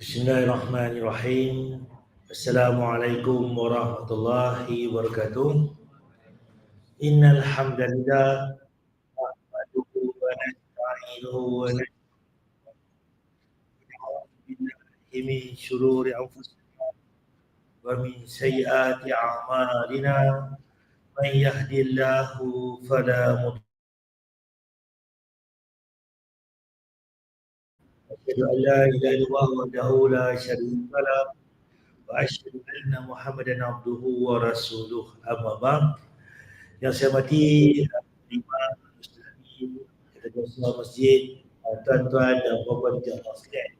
بسم الله الرحمن الرحيم السلام عليكم ورحمة الله وبركاته إن الحمد لله نحمده ونستعينه ونستغفره من شرور أنفسنا ومن سيئات أعمالنا من يهدي الله فلا مضل أشهد أن لا إله إلا الله وحده لا شريك له وأشهد أن محمدا عبده ورسوله. أما بعد يا سيدي Tuan-tuan Masjid Tuan-tuan dan Puan-Puan di Jawa Sekian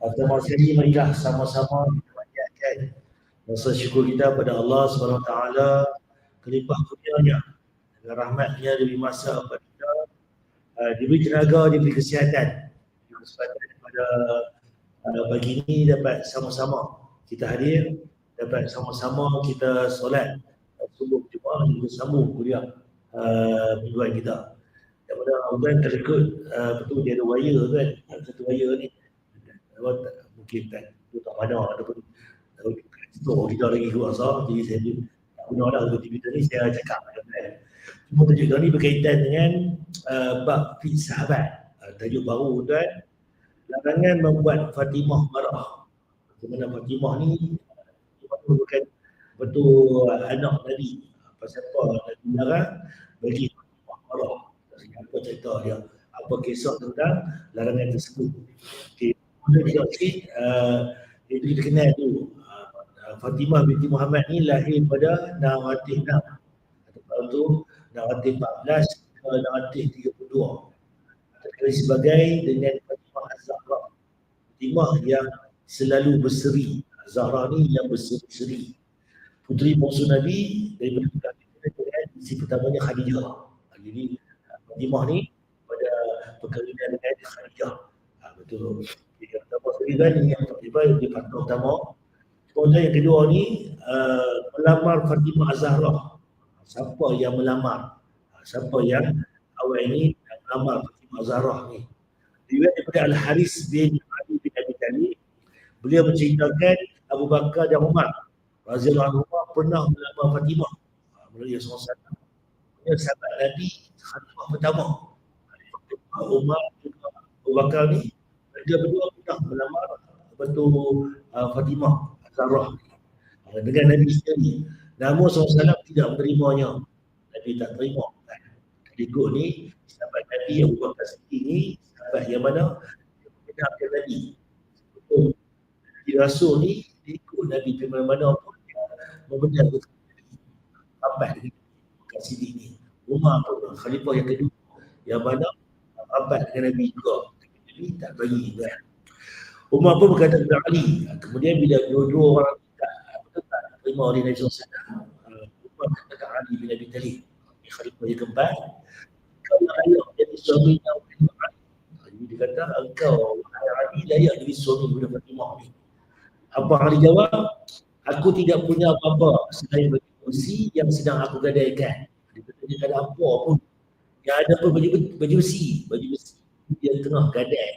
Pada masa ini marilah sama-sama kita banyakkan Rasa syukur kita kepada Allah SWT Kelipah kurnianya dengan rahmatnya demi masa kepada kita Diberi tenaga, diberi kesihatan kesempatan pada uh, pagi ini dapat sama-sama kita hadir dapat sama-sama kita solat subuh juga sambung kuliah uh, mingguan kita. Mana Tuan terikut uh, betul dia ada wire kan, satu wire ni. Mungkin tak, tu tak mana ataupun store kita lagi kuasa, jadi saya tak guna lah untuk TV ni, saya cakap kan. Cuma tajuk ni berkaitan dengan uh, bab fit sahabat. Uh, tajuk baru tuan, larangan membuat Fatimah marah. Bagaimana Fatimah ni, Fatimah bukan betul anak Nabi apa Nabi marah bagi Allah apa cerita dia. Apa kisah tentang larangan tersebut. Okay. kemudian dia sikit uh, itu kita kenal tu. Uh, Fatimah binti Muhammad ni lahir pada Nawatih 6 atau tu Nawatih 14 ke Nawatih 32 terkait sebagai dengan Fatimah Fatimah yang selalu berseri Zahra ni yang berseri-seri puteri bongsu Nabi daripada dengan isi pertamanya Khadijah. Jadi Fatimah ni pada perkahwinan dengan Khadijah. Ha, betul. Yang pertama sekali kan yang Fatimah yang utama. Kemudian yang kedua ni uh, melamar Fatimah Az-Zahra. Siapa yang melamar? Ha, siapa yang awal ini melamar Fatimah Az-Zahra ni? Riwayat daripada Al-Haris bin Ali bin Abi Talib beliau menceritakan Abu Bakar dan Umar Raziallahu anhu pernah melamar Fatimah. Melalui Rasulullah Dia sahabat Nabi Khalifah pertama. Umar Abu Bakar ni dia berdua pernah melamar betul uh, Fatimah Zahra uh, dengan Nabi sendiri. Namun SAW tidak menerimanya. Nabi tak terima. Kan? ikut ni sahabat Nabi Abu Bakar sendiri ni sahabat yang mana? Dia benarkan Nabi Rasul ni ikut Nabi di mana-mana pun membenar betul abad kat sini ni. Umar pun khalifah yang kedua yang mana abad dengan Nabi juga. Nabi tak bagi kan Umar pun berkata kepada Ali kemudian bila dua-dua orang tak terima oleh Nabi SAW Umar kata kepada Ali bin Abi Talib khalifah yang keempat kau layak jadi suaminya Ali dia kata engkau Ali layak jadi suami kepada Fatimah ni apa Ali jawab aku tidak punya apa-apa selain baju besi yang sedang aku gadaikan. Dia kata dia ada apa pun. Yang ada pun baju, baju besi. Baju besi dia tengah gadai.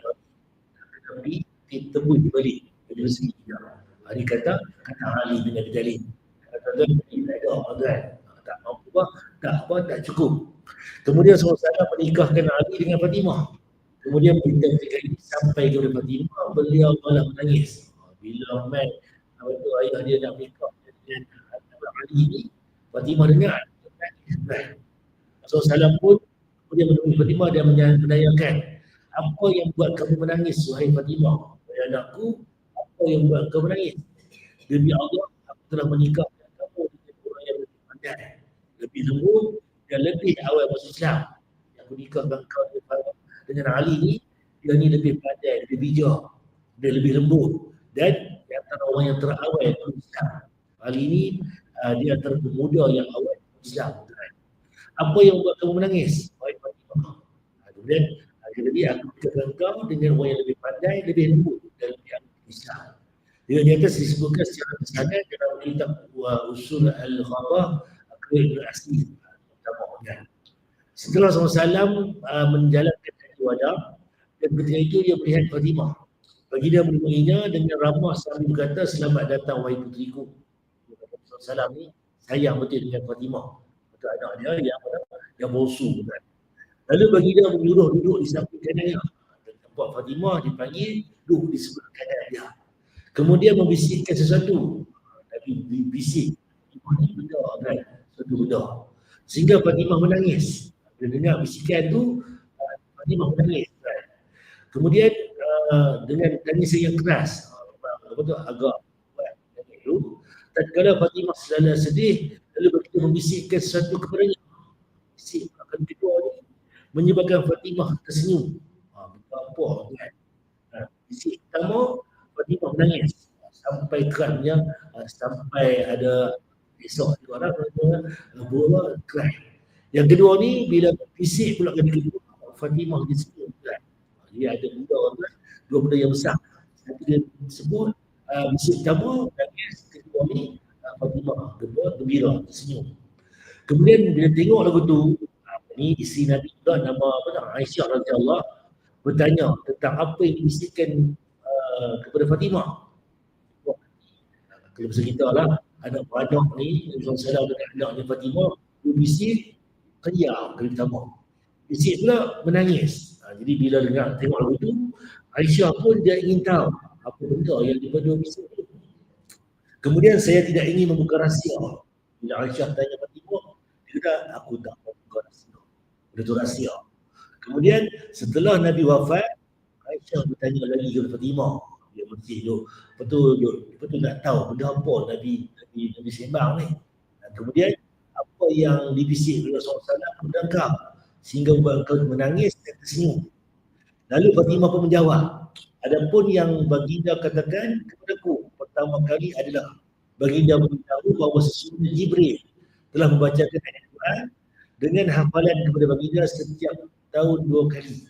Tapi dia tebus balik baju besi. Dia kata, kata Ali bin Abi Talib. Kata dia, tak ada apa kan. Tak mampu apa, tak apa, tak cukup. Kemudian sana menikahkan Ali dengan Fatimah. Kemudian berita ketika ini sampai kepada Fatimah, beliau malah menangis. Bila main waktu ayah dia nak nikah dengan Ali ni Fatimah dengar. Salam pun kemudian menemui Fatimah dan menanyakan apa yang buat kamu menangis wahai Fatimah? Wahai anakku apa yang buat kamu menangis? Demi Allah aku telah menikah dengan kamu dengan orang yang lebih pandai lebih lembut dan lebih awal masuk Islam. Aku nikah dengan kau dengan Ali ni dia ni lebih pandai, lebih bijak dia lebih lembut dan di antara orang yang terawal Islam. Kali ini uh, dia antara pemuda yang awal Islam. Apa yang buat kamu menangis? Baik Fatimah. Uh, kemudian lagi lagi aku katakan kau dengan orang yang lebih pandai, lebih lembut dan lebih Islam. Dia nyata disebutkan secara kesana dalam kitab uh, Usul Al-Khabah Akhir Ibn Asli Setelah SAW uh, menjalankan haji wada dan ketika itu dia melihat Fatimah Bagi dia menemuinya dengan ramah sambil berkata selamat datang wahai putriku. Salam ni sayang betul dengan Fatimah. Betul anak dia yang yang bosu kan. Lalu bagi dia menyuruh duduk di samping kanannya. Tempat Fatimah dipanggil duduk di sebelah kanan dia. Kemudian membisikkan sesuatu. Tapi bisik. Ini benda kan. Satu benda. Sehingga Fatimah menangis. Dia dengar bisikan tu, Fatimah menangis. Kan? Kemudian uh, dengan tangis yang keras. Apa tu agak dulu. Tatkala Fatimah sedang sedih, lalu kita membisikkan sesuatu kepadanya. Bisik akan kedua ni menyebabkan Fatimah tersenyum. Ha, apa kan? Ha, bisik pertama, Fatimah menangis. Sampai kerasnya, sampai ada esok tu orang buat cry. Yang kedua ni bila fisik pula kedua Fatimah dia sebut. Dia ada benda kan, dua benda yang besar. Satu dia sebut uh, fisik pertama dan kedua ni uh, Fatimah kedua gembira senyum. Kemudian bila tengok lagu tu uh, ni isi Nabi juga nama apa tak Aisyah radhiyallahu bertanya tentang apa yang dibisikkan uh, kepada Fatimah. Kalau kita lah anak beranak ni Rasulullah SAW dengan anaknya Fatimah dia bisik kaya kali pertama bisik pula menangis ha, jadi bila dengar tengok lagu tu Aisyah pun dia ingin tahu apa benda yang dia berdua bisik tu kemudian saya tidak ingin membuka rahsia. Bila Aisyah tanya Fatimah dia kata aku tak mau membuka rahsia. Benda tu rahsia. Kemudian setelah Nabi wafat Aisyah bertanya lagi kepada Fatimah dia mesti tu betul betul nak tahu benda apa Nabi Nabi, Nabi sembang ni. Dan kemudian apa yang dibisik oleh Rasulullah SAW mendengar sehingga membuat engkau menangis dan tersenyum. Lalu Fatimah pun menjawab, adapun yang baginda katakan kepadaku pertama kali adalah baginda memberitahu bahawa sesungguhnya Jibril telah membacakan ayat Quran dengan hafalan kepada baginda setiap tahun dua kali.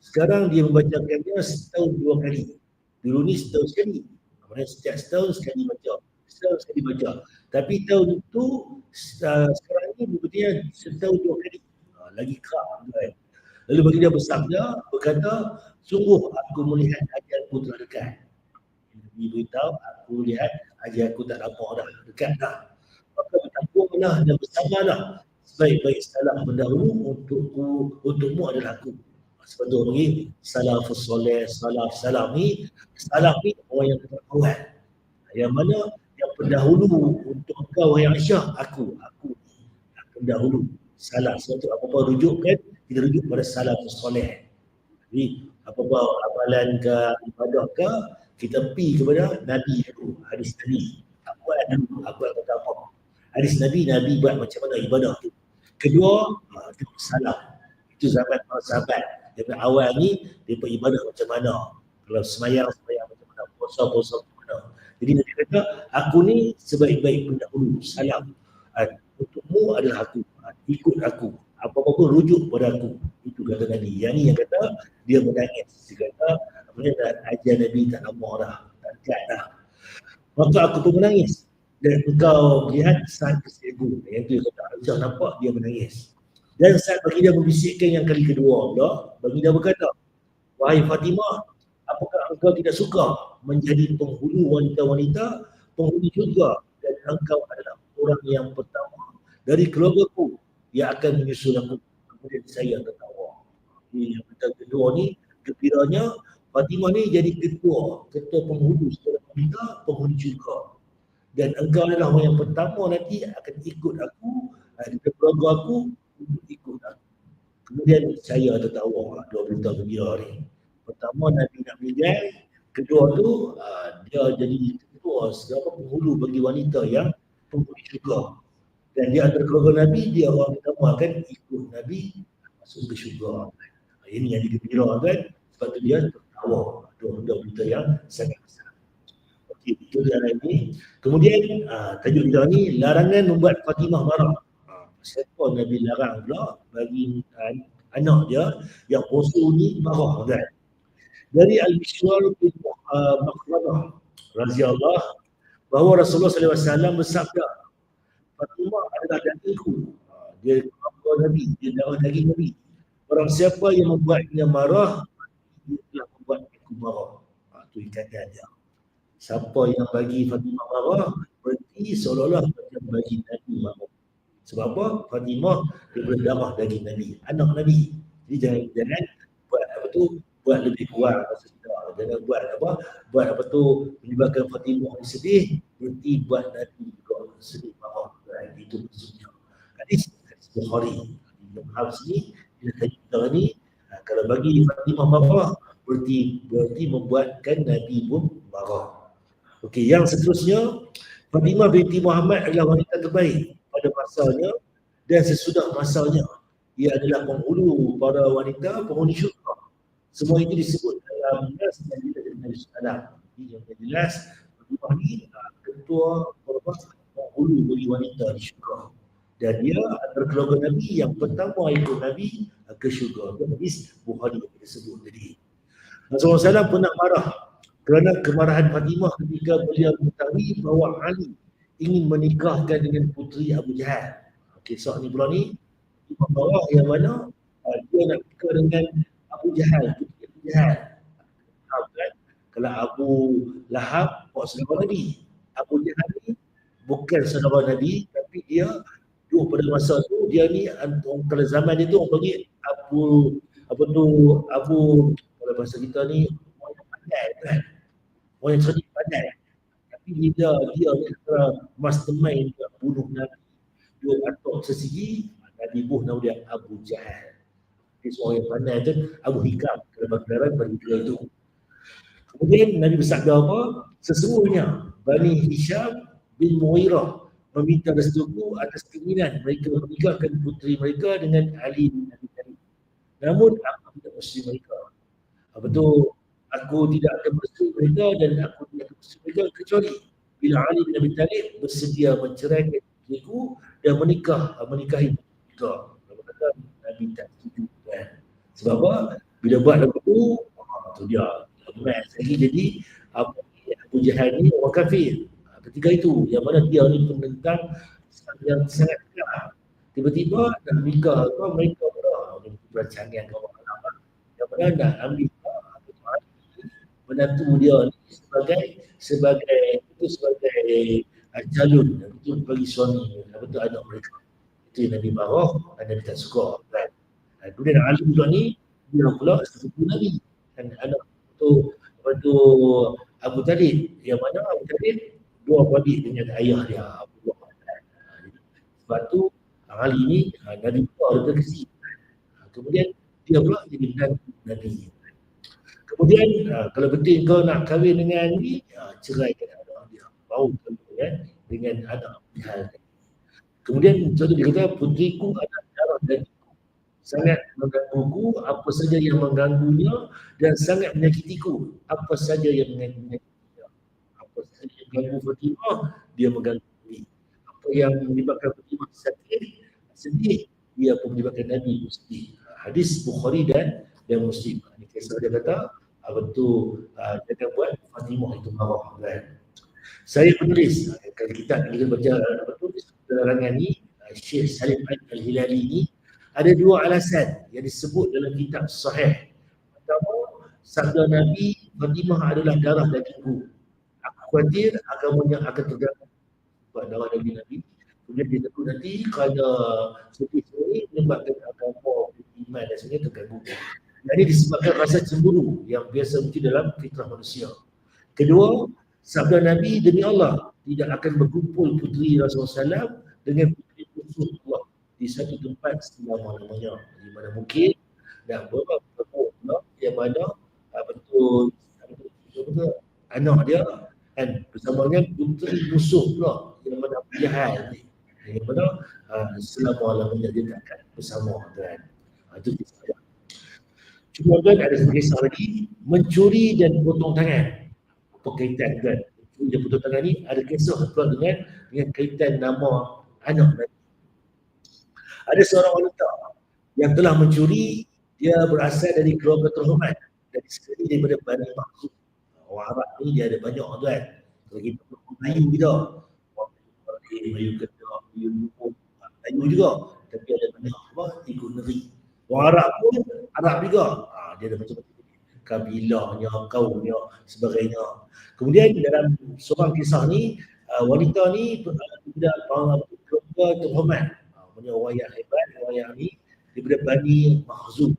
Sekarang dia membacakannya setahun dua kali. Dulu ni setahun sekali. Kemudian setiap setahun sekali baca setahun sekali baca. Tapi tahun itu uh, sekarang ini buktinya setahun dua kali. Uh, lagi kerap kan. Lalu bagi dia bersabda berkata sungguh aku melihat ajalku telah dekat. Nabi beritahu aku lihat ajalku tak lama dah dekat dah. Maka bertakwalah dan bersamalah sebaik-baik salah mendahulu untukku untukmu adalah aku. Sebab lagi salafus soleh, salaf salam ni salaf ni orang yang bertawad. Yang mana yang pendahulu untuk engkau yang Aisyah aku aku pendahulu salah. Suatu apa-apa rujuk kan kita rujuk pada salah soleh jadi apa-apa amalan ke ibadah ke kita pi kepada Nabi dulu hadis Nabi. Aku ada dulu aku ada kata apa. Hadis Nabi Nabi buat macam mana ibadah tu. Kedua ah, itu salah. Itu zaman para sahabat daripada awal ni dia ibadah macam mana. Kalau semayang semayang macam mana puasa puasa jadi Nabi kata, aku ni sebaik-baik pendahulu, salam. Untukmu adalah aku, ikut aku. Apa-apa pun rujuk pada aku. Itu kata Nabi. Yang ni yang kata, dia menangis. Dia kata, dia dah ajar Nabi tak lama dah. Tak dekat dah. Maka aku pun menangis. Dan engkau lihat saat kesegu. Yang tu kata, Aisyah nampak dia menangis. Dan saat bagi dia membisikkan yang kali kedua pula, bagi dia berkata, Wahai Fatimah, apakah engkau tidak suka menjadi penghulu wanita-wanita penghulu juga dan engkau adalah orang yang pertama dari keluarga ku yang akan menyusul aku kemudian saya tertawa ini yang kita kedua ni gembiranya Fatimah ni jadi ketua ketua penghulu sekolah wanita penghulu juga. Dan engkau adalah orang yang pertama nanti akan ikut aku dari keluarga aku untuk ikut aku. Kemudian saya tertawa dua berita gembira ni. Pertama Nabi nak meninggal kedua tu uh, dia jadi ketua segala penghulu bagi wanita yang penghulu syurga dan dia antara keluarga Nabi dia orang pertama akan ikut Nabi masuk ke syurga. Uh, ini yang digembira kan? Sebab tu dia tertawa. Dua benda berita yang sangat besar. Okey itu dia ini kemudian uh, tajuk kita ni larangan membuat Fatimah marah. Siapa Nabi larang pula bagi uh, anak dia yang posu ni marah kan? Dari Al-Mishwar bin uh, Makhramah Raziyallah bahawa Rasulullah SAW bersabda Fatimah adalah dagingku uh, dia apa Nabi, dia darah daging Nabi orang siapa yang membuatnya marah dia telah membuat aku marah uh, Itu ikatan dia. Siapa yang bagi Fatimah marah, berarti seolah-olah macam bagi Nabi marah. Sebab apa? Fatimah daripada darah daging Nabi, anak Nabi. Jadi jangan jangan buat apa tu buat lebih kuat masa. Jangan buat apa buat apa tu menyebabkan Fatimah sedih, berarti buat Nabi juga sedih. Itu maksudnya. Hadis Bukhari. Dalam hal sini kita kata ni ha, kalau bagi Fatimah marah berarti berarti membuatkan Nabi pun marah. Okey, yang seterusnya Fatimah binti Muhammad adalah wanita terbaik pada masanya dan sesudah masanya ia adalah penghulu para wanita penghuni syurga semua itu disebut dalam nas yang kita dengar di sana yang jelas Fatimah ni ah, ketua penghulu bagi wanita di syurga dan dia antara keluarga Nabi yang pertama ikut Nabi ke syurga. Itu hadis Bukhari yang kita sebut tadi. Rasulullah SAW pernah marah kerana kemarahan Fatimah ketika beliau mengetahui bahawa Ali ingin menikahkan dengan puteri Abu Jahal. Kisah ni pula ni Bawah yang mana uh, dia nak nikah dengan Abu Jahal, puteri Abu Jahal. Kan? Kalau Abu Lahab, buat saudara Nabi. Abu Jahal bukan saudara Nabi tapi dia dulu pada masa tu dia ni kalau zaman dia tu orang panggil Abu apa tu Abu kalau bahasa kita ni orang yang pandai kan. Orang yang cerdik pandai. Tapi bila dia ni mastermind dia bunuh Nabi dua atok sesigi Nabi buh nama dia Abu Jahal. Dia seorang yang pandai tu Abu Hikam kerana kebenaran bagi dia itu kemudian Nabi bersabda apa? Sesungguhnya Bani Hisham bin Muirah meminta restuku atas keinginan mereka menikahkan puteri mereka dengan Ali bin Abi Thalib. Namun aku tidak mesti mereka. Apa tu aku tidak akan bersetuju mereka dan aku tidak akan bersetuju mereka kecuali bila Ali bin Abi Talib bersedia menceraikan istriku dan menikah menikahi mereka. Kata Nabi tak setuju kan. Sebab apa? Bila buat lagu tu, oh, tu dia. Mas lagi jadi apa Abu Jahal ni orang kafir. Ketika itu yang mana dia ni penentang yang sangat keras. Tiba-tiba nak nikah apa mereka pula perancangan kau yang mana nak ambil menantu dia ni sebagai sebagai itu sebagai uh, calon untuk bagi suami betul anak mereka. Itu yang Nabi marah dan Nabi tak suka. Kan kemudian Ali pula ni dia pula sepupu Nabi. Dan anak itu waktu Abu Talib. Yang mana Abu Talib dua adik dengan ayah dia Bakar sebab tu Ali ni uh, Nabi pula ada terkesi kemudian dia pula jadi Nabi Kemudian uh, kalau betul kau nak kahwin dengan ni, ceraikan anak dia. Bau kan dengan anak dia. Kemudian contoh dia kata putriku ada darah dagingku. Sangat menggangguku apa saja yang mengganggunya dan sangat menyakitiku apa saja yang menyakitinya. Mengganggu Fatimah, dia mengganggu ini. Apa yang menyebabkan Fatimah sakit, sedih, dia pun menyebabkan Nabi mesti. Hadis Bukhari dan dan Muslim. Ini kisah dia kata, apa tu uh, jangan buat Fatimah itu marah. Kan? Saya penulis. Kalau kita kita baca apa tu penerangan ni uh, Syekh Salim Al-Hilali ni ada dua alasan yang disebut dalam kitab sahih. Pertama sabda Nabi Fatimah adalah darah dagingku khawatir agamanya akan terganggu buat darah daging Nabi kemudian dia takut nanti kerana ini menyebabkan agama iman dan sebagainya terganggu ini disebabkan rasa cemburu yang biasa muncul dalam fitrah manusia. Kedua, sabda Nabi demi Allah tidak akan berkumpul puteri Rasulullah SAW dengan puteri Rasulullah di satu tempat selama-lamanya. Di mana mungkin dan beberapa pula yang mana betul, betul anak dia kan bersama dengan puteri musuh pula yang mana jahat ni. Yang mana uh, selama-lamanya dia akan bersama kan. Uh, itu kisah Cuma kan ada satu kisah lagi mencuri dan potong tangan. Apa kan? Mencuri dan potong tangan ni ada kisah pula dengan dengan kaitan nama anak Nabi. Ada seorang wanita yang telah mencuri dia berasal dari keluarga terhormat dari sekali daripada Bani Maksud. Orang Arab ni dia ada banyak orang kan. Kalau kita Melayu kita, Melayu Kedah, Melayu Lumpur, Melayu juga. Tapi ada banyak apa, ikut negeri. Orang Arab pun Arab juga. Ha, dia ada macam-macam. kabilahnya, kaumnya, sebagainya. Kemudian dalam seorang kisah ni, uh, wanita ni tidak uh, keluarga terhormat. Uh, punya orang yang hebat, orang yang ni daripada Bani Mahzum.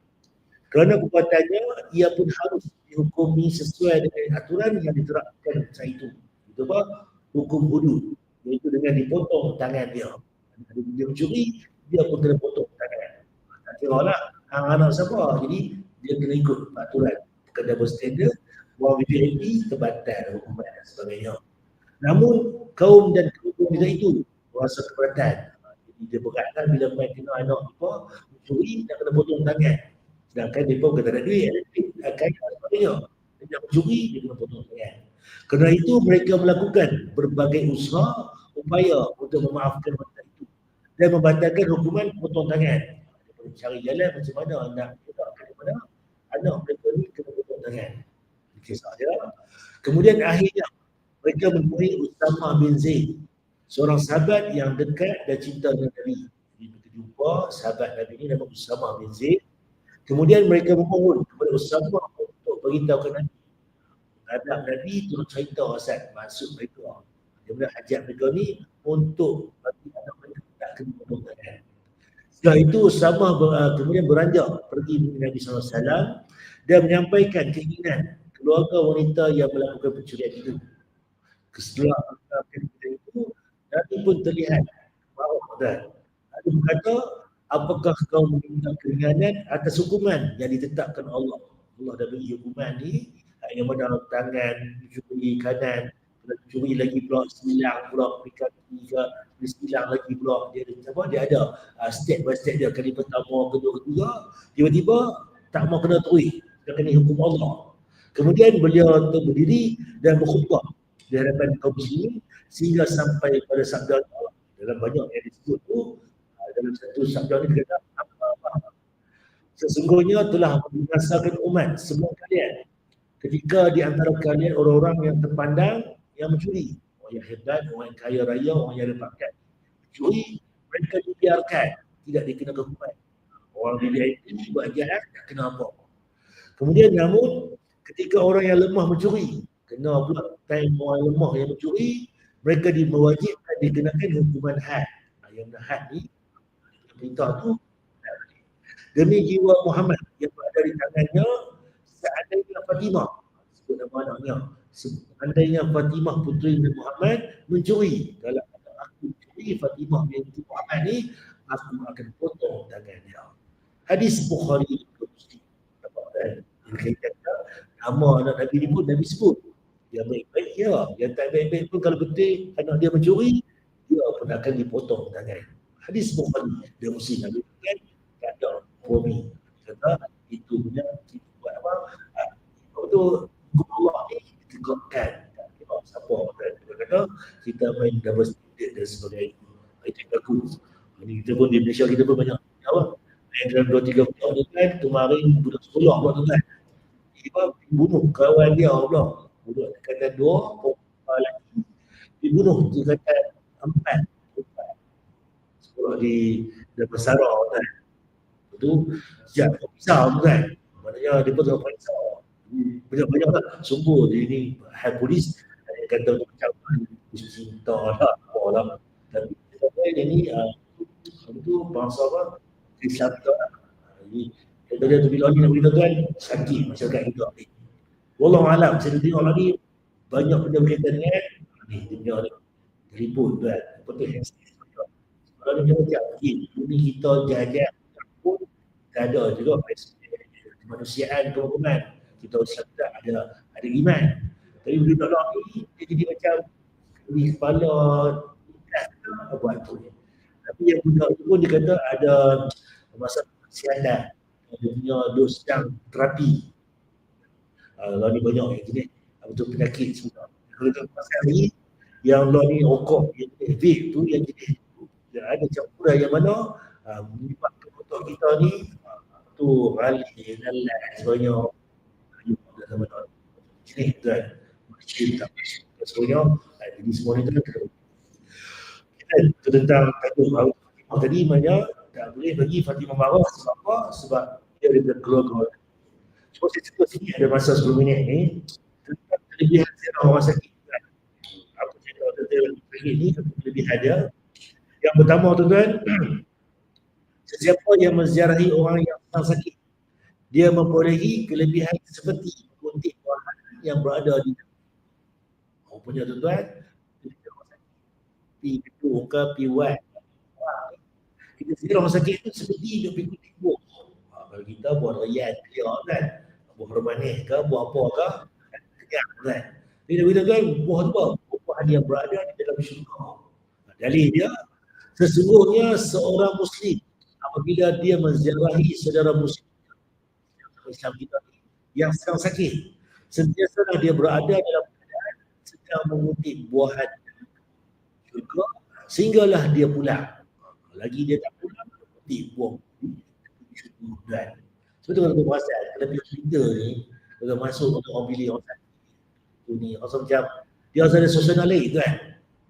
Kerana kekuatannya, ia pun harus dihukumi sesuai dengan aturan yang diterapkan saat itu. Itu apa? Hukum hudud. Iaitu dengan dipotong tangan dia. Kalau dia mencuri, dia pun kena potong tangan. Tak kira lah, hang anak siapa. Jadi, dia kena ikut aturan. Bukan double standard, orang VIP terbatal hukuman dan sebagainya. Namun, kaum dan kaum kita itu rasa keberatan. Jadi, dia beratkan bila main kena anak apa, mencuri, dan kena potong tangan. Sedangkan dia pun kata ada duit, ada duit, akan sebagainya. Dia mencuri, dia kena potong tangan. Kerana itu mereka melakukan berbagai usaha upaya untuk memaafkan wanita itu dan membatalkan hukuman potong tangan. Cari jalan macam mana nak ke mana anak mereka ni kena potong tangan. Kisah dia. Kemudian akhirnya mereka menemui Usama bin Zaid seorang sahabat yang dekat dan cinta dengan Nabi. Jadi mereka jumpa sahabat Nabi ini nama Usama bin Zaid. Kemudian mereka memohon kepada Usama untuk beritahu ke Nabi. Adab Nabi turut cerita Ustaz masuk mereka. Dia boleh hajat mereka ni untuk bagi anak mereka tak kena potong tangan. Setelah itu Usama uh, kemudian beranjak pergi dengan Nabi SAW dan menyampaikan keinginan keluarga wanita yang melakukan pencurian itu. Setelah melakukan itu, Nabi pun terlihat marah dan Nabi berkata, apakah kau meminta keringanan atas hukuman yang ditetapkan Allah? Allah dah beri hukuman ni yang mana tangan curi kanan curi lagi pula silang pula peringkat tiga silang lagi pula dia ada apa dia ada uh, step by step dia kali pertama kedua ketiga tiba-tiba tak mau kena terus dia kena hukum Allah kemudian beliau tu berdiri dan berkhutbah di hadapan kaum muslimin sehingga sampai pada sabda Allah dalam banyak yang disebut tu dalam satu sabda ni apa sesungguhnya telah membinasakan umat semua kalian. Ketika di antara kalian orang-orang yang terpandang yang mencuri. Orang yang hebat, orang yang kaya raya, orang yang ada pakat mencuri, mereka dibiarkan. Tidak dikena hukuman orang VIP buat jahat tak kena apa. Kemudian namun ketika orang yang lemah mencuri kena pula time orang lemah yang mencuri mereka dimewajibkan dikenakan hukuman had. Yang had ni perintah tu demi jiwa Muhammad yang berada di tangannya seandainya Fatimah sebut nama anaknya seandainya Fatimah puteri Nabi Muhammad mencuri kalau aku curi Fatimah binti Muhammad ni aku akan potong tangan dia hadis Bukhari berkaitan nama anak Nabi ni pun Nabi sebut. Yang baik-baik ya. Yang tak baik-baik pun kalau betul anak dia mencuri dia pun akan dipotong tangan hadis Bukhari dia mesti Nabi kan tak ada promi kata itu punya buat apa? Itu hukum Allah ni tegakkan siapa dan kata kita main double standard dan sebagainya. Itu bagus ini kita pun di Malaysia kita pun banyak apa yang dalam dua tiga bulan ni kan kemarin budak sekolah pula tu kan. Dia bunuh kawan dia pula budak kata dua perempuan lagi dibunuh dia kata empat sekolah di dalam Sarah kan. Itu sejak besar kan. Maknanya dia pun tak periksa banyak-banyak lah sungguh dia ni hal polis dia kata macam cinta lah apa lah. Tapi dia ni uh, itu bangsa apa? Tu lah jadi kata dia tu bila ni nak beritahu tuan sakit masyarakat hidup ni Wallah alam saya tengok lagi banyak benda berkaitan dengan ni dunia ni. Ribut tuan betul kalau ni macam ni kita jajan pun tak ada juga kemanusiaan kehukuman. Kita usah tak ada ada iman. Tapi bila tolak ni dia jadi macam di kepala apa buat tu. Tapi yang budak tu pun dia kata ada masalah kesianan dia punya dos yang terapi. Kalau ni banyak yang jenis. Betul penyakit semua. Kalau tu pasal ni yang lo ni rokok yang vape tu yang jenis ada campuran yang mana uh, menyebabkan otak kita ni uh, tu rali, lalat, sebagainya sama sini kan masjid tak masjid semuanya jadi semua ni kan kita tentang tajuk Fatimah tadi maknanya tak boleh bagi Fatimah marah sebab apa sebab dia ada keluarga Cuba saya cerita sini ada masa 10 minit ni tentang kelebihan ziarah orang sakit. Apa saya tahu tentang ini kelebihan dia. Yang pertama tuan-tuan, sesiapa yang menziarahi orang yang sedang sakit, dia memperolehi kelebihan seperti kuntik bahan yang berada di dalam. Punya tuan-tuan, pi gedung ke pi wet. Kita ziarah orang sakit tu seperti dia pergi kuntik buah. Kalau kita buat rayan dia kan, buah remanis ke, buah apa ke, kenyang kan. Bila kita kan buah apa? Buah yang berada di dalam syurga. Dalil dia, sesungguhnya seorang muslim apabila dia menziarahi saudara muslim Islam kita yang sedang sakit sentiasa dia berada dalam keadaan sedang mengutip buahan syurga sehinggalah dia pulang. Lagi dia tak pulang mengutip buah syurga sebab tu kalau kita perasan lebih hospital ni kalau masuk untuk orang pilih orang sakit ni rasa macam dia rasa ada suasana lain kan.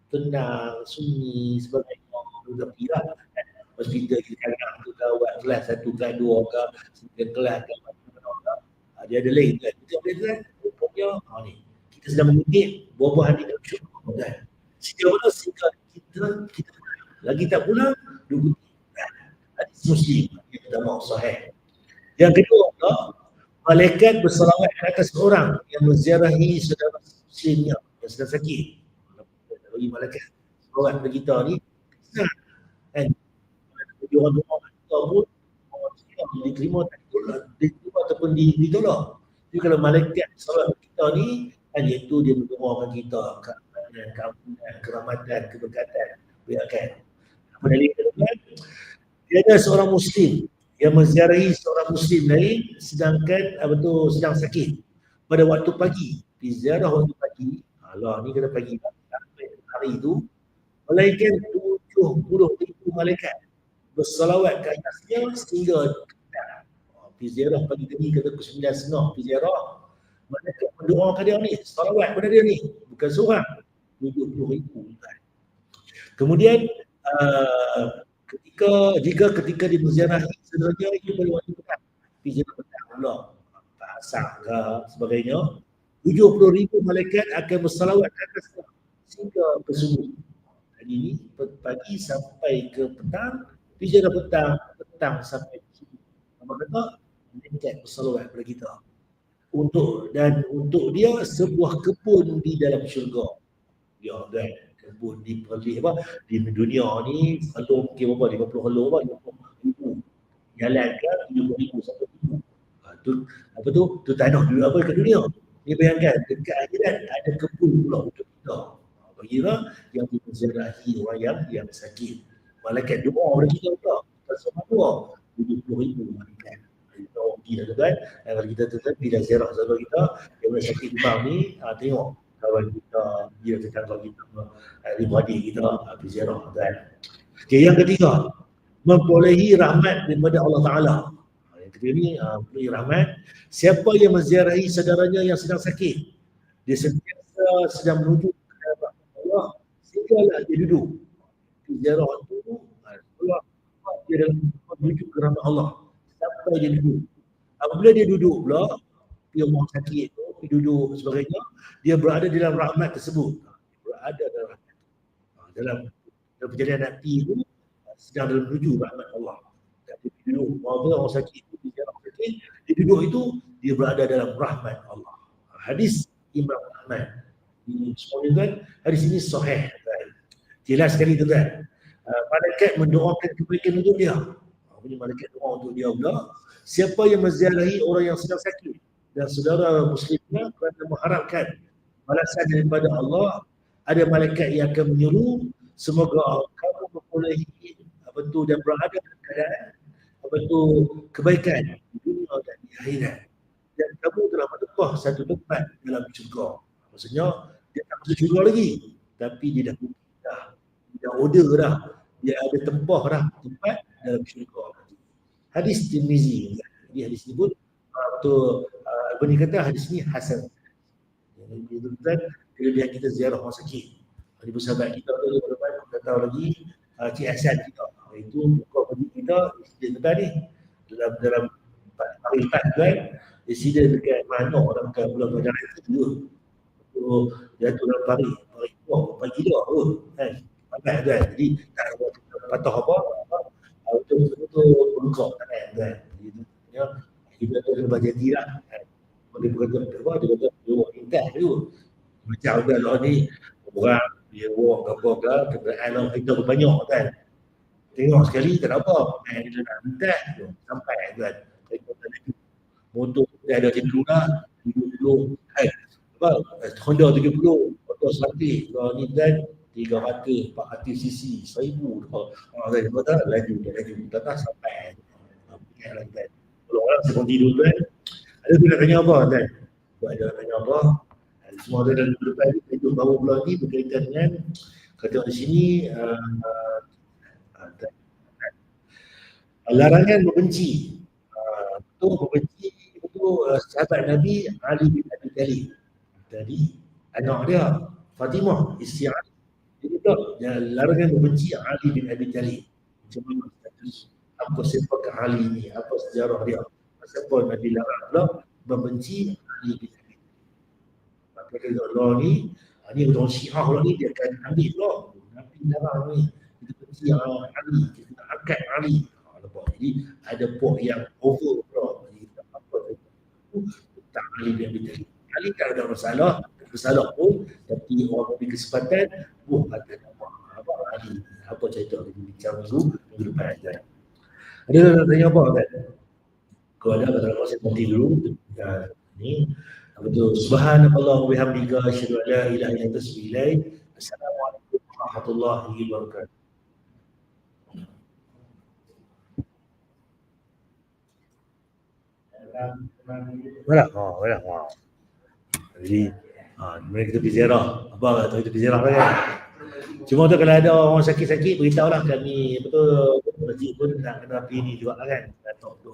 Tenang, sunyi, sebagainya tapi lah. Kan hospital kita kadang tu ke buat kelas satu ke dua ke sembilan kelas ke ha, dia ada lain kan. Kita boleh kan rupanya ha, ni. Kita sedang mengutip buah-buahan di dalam syurga kan. Sejauh mana sehingga kita kita lagi tak pulang dua kan? Hadis muslim yang pertama sahih. Yang kedua Allah malaikat bersalawat ke atas orang yang menziarahi saudara muslimnya yang sedang sakit. Bagi malaikat bagi kita ni kan? Jadi orang doa kita pun orang diterima tak diterima ataupun ditolak jadi kalau malaikat salat kita ni kan iaitu dia mendoakan kita. Keamanan, keampunan, keramatan, keberkatan. Ya kan? Apa kan? Dia ada seorang muslim. Yang menziarahi seorang muslim lain sedangkan apa tu sedang sakit. Pada waktu pagi. Di ziarah waktu pagi. Allah ni kena pagi. Hari itu malaikat puluh ribu malaikat bersalawat ke atasnya sehingga pergi ziarah pagi tadi kata ke sembilan setengah pergi ziarah malaikat mendoakan dia ni salawat pada dia ni bukan seorang tujuh puluh ribu kemudian uh, ketika jika ketika dia berziarah sebenarnya itu petang pergi ziarah petang pula asar ke sebagainya tujuh puluh ribu malaikat akan bersalawat ke atasnya sehingga bersubuh ini pagi sampai ke petang, pijar petang, petang sampai ke. Apa kata? Meningkat bersalawat kepada kita. Untuk dan untuk dia sebuah kebun di dalam syurga. Ya kan? Kebun di perli apa? Di dunia ni kalau mungkin berapa? 50 hello apa? 50 ribu. Jalan kan 70 ribu sampai ribu. Ha, tu, apa tu? Tu tanah dulu apa ke dunia? Ni bayangkan dekat akhirat ada kebun pula untuk kita mengira yang diziarahi orang yang sakit. Malaikat doa kepada kita pula. Sama doa. 70 ribu malaikat. Kita orang pergi lah kan. Kalau kita tetap pergi ziarah sahabat kita. Yang sakit demam ni. Ha, tengok kawan kita. Dia tetangga kita. Ibu adik kita. Pergi ziarah kan. Okay, yang ketiga. Membolehi rahmat daripada Allah Ta'ala. Ha, yang ketiga ni. Uh, rahmat. Siapa yang menziarahi saudaranya yang sedang sakit. Dia sentiasa sedang menuju tinggallah dia duduk. Ziarah tu Allah dia dalam menuju ke rahmat Allah. Sampai dia duduk? Apabila dia duduk pula dia mau sakit dia duduk sebagainya dia berada dalam rahmat tersebut. Berada dalam rahmat ha, dalam dalam perjalanan nak pergi tu sedang dalam menuju rahmat Allah. Dia duduk. Apa orang sakit tu di ziarah sakit dia duduk itu dia berada dalam rahmat Allah. Hadis Imam Ahmad. Ini semua kan hadis ini sahih jelas sekali tu kan. Uh, malaikat mendoakan kebaikan untuk dia. Apa ni malaikat doa untuk dia pula. Siapa yang menziarahi orang yang sedang sakit? Dan saudara muslimnya kerana mengharapkan balasan daripada Allah ada malaikat yang akan menyuruh semoga kamu mempunyai apa tu dan berada dalam keadaan apa tu kebaikan di dunia dan di akhirat. Dan kamu telah menetapkan satu tempat dalam syurga. Maksudnya dia tak masuk syurga lagi tapi dia dah dah order dah. Dia ada tempah dah. Tempat dalam syurga. Hadis Tirmizi. Jadi hadis ni pun uh, betul uh, Ibn kata? Hadis ni hasan. Dia kelebihan kita ziarah orang sakit. Ibu sahabat kita tu lepas kita tahu lagi uh, Cik Hasan kita itu buka bagi kita dia kata ni. Dalam dalam hari empat kan Insiden dekat mana orang makan bulan pelajaran itu dia tu dalam pari. Pari wah, pari gila tu. Kan? Panas kan? Jadi, tak ada patah apa. Betul-betul bengkok kan? kan? Jadi, ya, kita tu kena baca lah. Kan? Dia berkata, apa? Dia kata, dia buat indah tu. Macam dia lah ni, orang dia buat apa-apa, kenderaan orang kita banyak kan. Tengok sekali tak apa. Main dia nak minta sampai kan. Motor dia ada macam dulu lah. Dulu-dulu. Hai. Apa? Honda 30. Motor Selatik. Kalau ni kan 300, 400 cc, 1000. Orang saya kata laju, laju. Tak tak sampai. Lah kan. Kalau orang sebelum tidur kan. Ada tu nak tanya apa kan? Buat ada tanya apa? Semua ada dalam depan ni. Itu baru bulan ni berkaitan dengan kata di sini uh, larangan membenci. Itu membenci itu sahabat Nabi Ali bin Abi Talib. Tadi anak dia Fatimah isteri Ali. Jadi tu larangan membenci Ali bin Abi Talib. Macam mana status apa sebab Ali ni, apa sejarah dia. Siapa Nabi larang pula membenci Ali bin Abi Talib. Maka kata Allah ni, ni orang Syiah pula ni dia akan ambil pula. Nabi larang ni, kita benci Ali, kita nak angkat Ali apa. Jadi ada puak yang over bro. Jadi apa itu tak Ali bin Abi Talib. Ali tak ada masalah, masalah pun tapi orang beri kesempatan, ada nama apa cerita kita bincang dulu minggu depan aja. Ada nak tanya apa kan? Kalau ada kata Allah saya nanti dulu ya, ni apa tu subhanallah wa bihamdika asyhadu an la ilaha illa anta astaghfiruka Assalamualaikum warahmatullahi wabarakatuh. Mana? Oh, mana? Oh. Ha, mereka kita pergi ziarah. Apa kata lah, kita pergi ziarah kan? Cuma tu kalau ada orang sakit-sakit beritahulah kami apa tu masjid pun nak kena pergi ni juga kan. Datuk tu.